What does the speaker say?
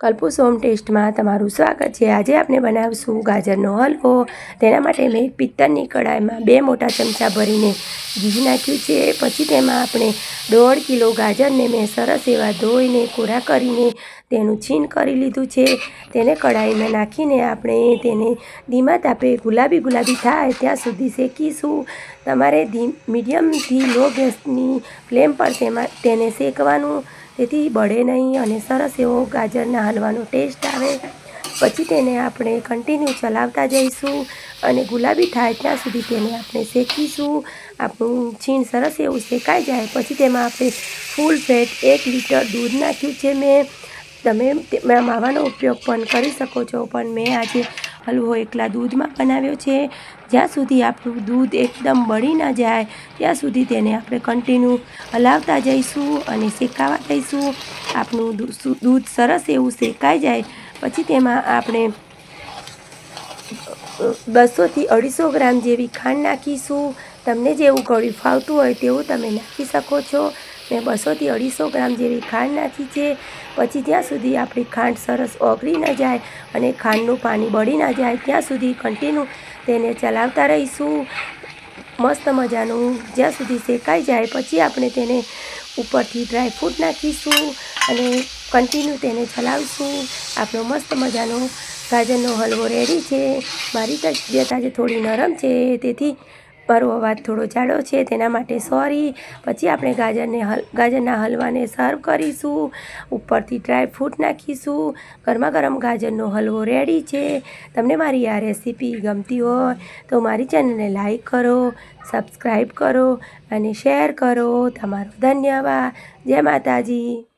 કલ્પૂસ home ટેસ્ટમાં તમારું સ્વાગત છે. આજે આપણે બનાવીશું ગાજરનો હલવો. તેના માટે મેં પિત્તળની કડાઈમાં બે મોટા ચમચા ભરીને ઘી નાખ્યું છે. પછી તેમાં આપણે દોઢ કિલો ગાજરને મેં સરસ એવા ધોઈને કોરા કરીને તેનું છીણ કરી લીધું છે. તેને કડાઈમાં નાખીને આપણે તેને ધીમા તાપે ગુલાબી ગુલાબી થાય ત્યાં સુધી શેકીશું. તમારે ધી, મીડિયમથી લો ગેસની ફ્લેમ પર તેમાં, તેને શેકવાનું. તેથી બળે નહીં અને સરસ એવો ગાજરના હલવાનો ટેસ્ટ આવે. પછી તેને આપણે કન્ટિન્યુ ચલાવતા જઈશું અને ગુલાબી થાય ત્યાં સુધી તેને આપણે શેકીશું. આપણું છીણ સરસ એવું શેકાઈ જાય. પછી તેમાં આપણે ફૂલ ફેટ એક લીટર દૂધ નાખ્યું છે મેં. તમે માવાનો ઉપયોગ પણ કરી શકો છો. પણ મેં આજે હલવો એકલા દૂધમાં બનાવ્યો છે. જ્યાં સુધી આપણું દૂધ એકદમ બળી ના જાય, ત્યાં સુધી તેને આપણે કન્ટિન્યુ હલાવતા જઈશું અને શેકાવા દઈશું. આપણું દૂધ સરસ એવું શેકાઈ જાય, પછી તેમાં આપણે બસોથી અઢીસો ગ્રામ જેવી ખાંડ નાખીશું. તમને જેવું ગળ્યું ફાવતું હોય તેવું તમે નાખી શકો છો. મેં બસોથી અઢીસો ગ્રામ જેવી ખાંડ નાખી છે. પછી ત્યાં સુધી આપણી ખાંડ સરસ ઓગળી ન જાય અને ખાંડનું પાણી બળી ના જાય, ત્યાં સુધી કન્ટિન્યુ તેને ચલાવતા રહીશું. મસ્ત મજાનું જ્યાં સુધી શેકાઈ જાય, પછી આપણે તેને ઉપરથી ડ્રાયફ્રૂટ નાખીશું અને કન્ટિન્યુ તેને ચલાવીશું. આપણો મસ્ત મજાનો ગાજરનો હલવો રેડી છે. મારી તબિયત આજે થોડી નરમ છે, તેથી મારો અવાજ થોડો જાડો છે, તેના માટે સોરી પછી આપણે ગાજરને હલ, ગાજરના હલવાને સર્વ કરીશું. ઉપરથી ડ્રાયફ્રૂટ નાખીશું. ગરમા ગરમ ગાજરનો હલવો રેડી છે. તમને મારી આ રેસીપી ગમતી હોય, તો મારી ચેનલને લાઈક કરો સબસ્ક્રાઈબ કરો અને શેર કરો. તમારો ધન્યવાદ. જય માતાજી.